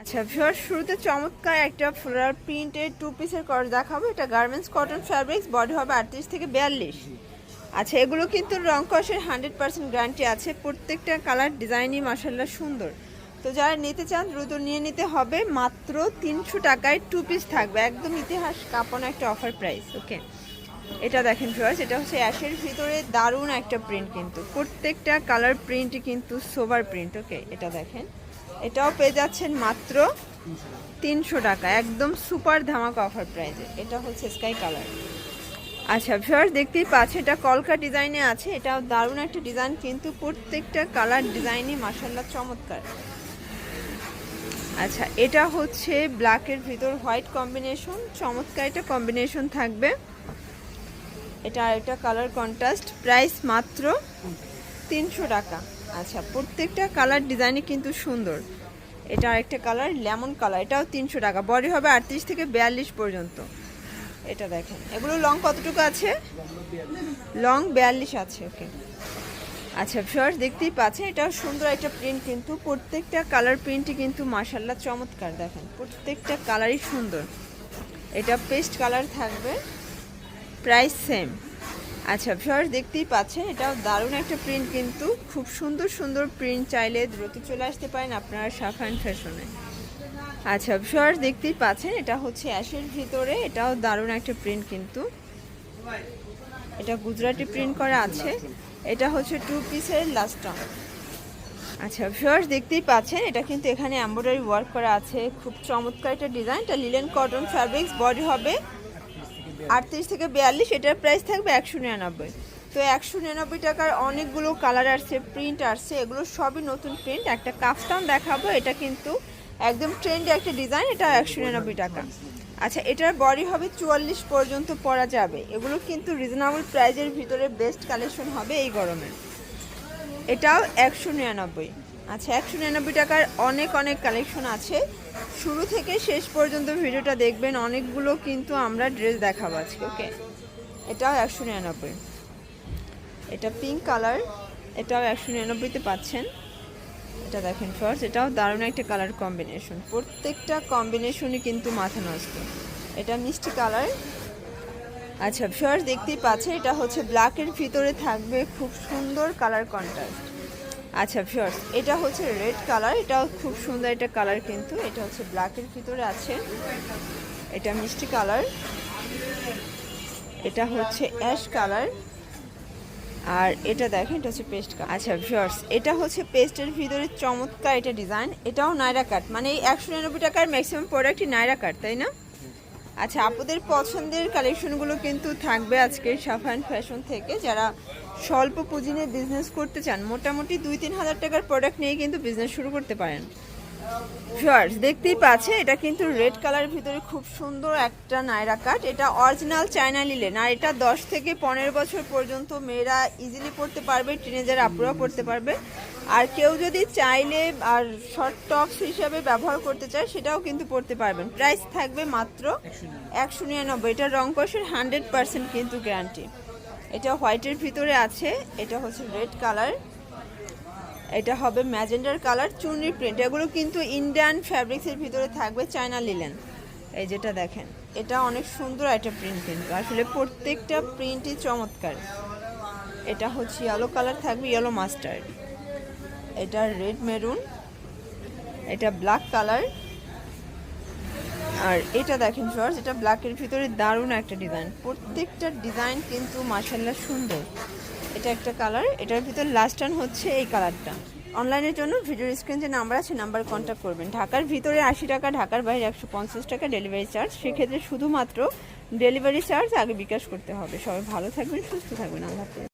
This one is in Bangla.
আচ্ছা ভিউয়ার শুরুতে চমৎকার একটা ফ্লোরাল প্রিন্টের টু পিসের কর দেখাবো। এটা গার্মেন্টস কটন ফ্যাব্রিক্স বডি হবে আটত্রিশ থেকে বিয়াল্লিশ। আচ্ছা এগুলো কিন্তু রং কষের হান্ড্রেড পার্সেন্ট গ্যারান্টি আছে। প্রত্যেকটা কালার ডিজাইনই মাসাল্লাহ সুন্দর। তো যারা নিতে চান, দ্রুত নিয়ে নিতে হবে। মাত্র তিনশো টাকায় টু পিস থাকবে। একদম ইতিহাস কাঁপানো একটা অফার প্রাইস ওকে এটা দেখেন ভিউয়ার্স এটা হচ্ছে অ্যাশের ভিতরে দারুণ একটা প্রিন্ট কিন্তু। প্রত্যেকটা কালার প্রিন্টই কিন্তু সোভার প্রিন্ট ওকে এটা দেখেন। এটাও পেয়ে যাচ্ছেন মাত্র তিনশো টাকা। একদম সুপার ধামাকা অফার প্রাইজে এটা হচ্ছে স্কাই কালার আচ্ছা ভিউয়ার্স দেখতেই পাচ্ছে, এটা কলকা ডিজাইনে আছে। এটাও দারুণ একটা ডিজাইন কিন্তু প্রত্যেকটা কালার ডিজাইনই মাসাল্লাহ চমৎকার। আচ্ছা এটা হচ্ছে ব্ল্যাকের ভিতর হোয়াইট কম্বিনেশন চমৎকার একটা কম্বিনেশন থাকবে। এটা আরেকটা কালার কন্ট্রাস্ট প্রাইস মাত্র তিনশো টাকা। আচ্ছা প্রত্যেকটা কালার ডিজাইনই কিন্তু সুন্দর। এটা আরেকটা কালার লেমন কালার এটাও তিনশো টাকা। বডি হবে আটত্রিশ থেকে বিয়াল্লিশ পর্যন্ত। এটা দেখেন, এগুলো লং কতটুকু আছে? লং বিয়াল্লিশ আছে ওকে আচ্ছা ফার্স্ট দেখতেই পাচ্ছেন এটাও সুন্দর একটা প্রিন্ট কিন্তু। প্রত্যেকটা কালার প্রিন্টই কিন্তু মাসাল্লাহ চমৎকার, দেখেন। প্রত্যেকটা কালারই সুন্দর। এটা পেস্ট কালার থাকবে প্রাইস সেম আচ্ছা ভিউয়ার্স দেখতেই পাচ্ছেন, এটাও দারুণ একটা প্রিন্ট কিন্তু। খুব সুন্দর সুন্দর প্রিন্ট চাইলে দ্রুত চলে আসতে পারেন আপনারা সাফান ফ্যাশনে। আচ্ছা ভিউয়ার্স দেখতেই পাচ্ছেন, এটা হচ্ছে অ্যাশের ভিতরে, এটাও দারুণ একটা প্রিন্ট কিন্তু। এটা গুজরাটি প্রিন্ট করা আছে। এটা হচ্ছে টু পিসের লাস্ট আচ্ছা ভিউয়ার্স দেখতেই পাচ্ছেন, এটা কিন্তু এখানে এমব্রয়ডারি ওয়ার্ক করা আছে। খুব চমৎকার একটা ডিজাইন এটা লিলেন কটন ফ্যাব্রিক্স বডি হবে। আটত্রিশ থেকে বিয়াল্লিশ, এটার প্রাইস থাকবে একশো নিরানব্বই। তো একশো নিরানব্বই টাকার অনেকগুলো কালার আসছে প্রিন্ট আসছে, এগুলো সবই নতুন প্রিন্ট একটা কাফটান দেখাবো, এটা কিন্তু একদম ট্রেন্ডে একটা ডিজাইন এটা একশো নিরানব্বই টাকা। আচ্ছা এটার বডি হবে চুয়াল্লিশ পর্যন্ত পরা যাবে। এগুলো কিন্তু রিজনেবল প্রাইজের ভিতরে বেস্ট কালেকশন হবে এই গরমে। এটাও একশো নিরানব্বই। আচ্ছা একশো নিরানব্বই টাকার অনেক অনেক কালেকশন আছে। শুরু থেকে শেষ পর্যন্ত ভিডিওটা দেখবেন, অনেকগুলো কিন্তু আমরা ড্রেস দেখাবো আজকে ওকে এটাও একশো নিরানব্বই। এটা পিঙ্ক কালার এটাও একশো নিরানব্বইতে পাচ্ছেন। এটা দেখেন ফার্স্ট এটাও দারুণ একটা কালার কম্বিনেশন প্রত্যেকটা কম্বিনেশনই কিন্তু মাথা নষ্ট। এটা মিষ্টি কালার আচ্ছা ফার্স্ট দেখতেই পাচ্ছে এটা হচ্ছে ব্ল্যাকের ভিতরে থাকবে খুব সুন্দর কালার কন্ট্রাস্ট আচ্ছা ফিওর্স এটা হচ্ছে রেড কালার এটাও খুব সুন্দর এটা কালার কিন্তু, এটা হচ্ছে ব্ল্যাকের ভিতরে আছে। এটা মিষ্টি কালার এটা হচ্ছে অ্যাশ কালার আর এটা দেখেন, এটা হচ্ছে পেস্ট আচ্ছা ভিওর্স এটা হচ্ছে পেস্টের ভিতরে চমৎকার এটা ডিজাইন এটাও নাইরা কাট মানে এই একশো নিরানব্বই টাকার ম্যাক্সিমাম প্রোডাক্টই নাইরা কাট তাই না? আচ্ছা আপনাদের পছন্দের কালেকশনগুলো কিন্তু থাকবে আজকের সাফান ফ্যাশন থেকে। যারা স্বল্প পুঁজি নিয়ে বিজনেস করতে চান, মোটামুটি দুই তিন হাজার টাকার প্রোডাক্ট নিয়ে কিন্তু বিজনেস শুরু করতে পারেন। ভিউয়ার্স দেখতেই পাচ্ছে এটা কিন্তু রেড কালারের ভিতরে খুব সুন্দর একটা নায়রা কাট এটা অরিজিনাল চায়না লিলেন আর এটা দশ থেকে পনেরো বছর পর্যন্ত মেয়েরা ইজিলি পড়তে পারবে টিনেজার আপুরা পড়তে পারবে। আর কেউ যদি চাইলে আর শর্ট টপস হিসাবে ব্যবহার করতে চায়, সেটাও কিন্তু পড়তে পারবেন। প্রাইস থাকবে মাত্র একশো নিরানব্বই। এটা রং কষের হান্ড্রেড পার্সেন্ট কিন্তু গ্যারান্টি এটা হোয়াইটের ভিতরে আছে, এটা হচ্ছে রেড কালার এটা হবে ম্যাজেন্ডার কালার চুনরি প্রিন্ট এগুলো কিন্তু ইন্ডিয়ান ফ্যাব্রিক্সের ভিতরে থাকবে চায়না লিলেন এই যেটা দেখেন, এটা অনেক সুন্দর একটা প্রিন্ট কিন্তু। আসলে প্রত্যেকটা প্রিন্টই চমৎকার। এটা হচ্ছে ইয়েলো কালার থাকবে ইয়েলো মাস্টার্ড এটা রেড মেরুন এটা ব্ল্যাক কালার আর এটা দেখেন ফার্স্ট এটা ব্ল্যাকের ভিতরে দারুণ একটা ডিজাইন প্রত্যেকটা ডিজাইন কিন্তু মাসাল্লাহ সুন্দর। এটা একটা কালার এটার ভিতর লাস্ট টান হচ্ছে এই কালারটা অনলাইনের জন্য ভিডিওর স্ক্রিন যে নাম্বার আছে নাম্বার কন্ট্যাক্ট করবেন। ঢাকার ভিতরে আশি টাকা, ঢাকার বাইরে একশো পঞ্চাশ টাকা ডেলিভারি চার্জ সেক্ষেত্রে শুধুমাত্র ডেলিভারি চার্জ আগে বিকাশ করতে হবে। সবাই ভালো থাকবেন, সুস্থ থাকবেন। আল্লাহ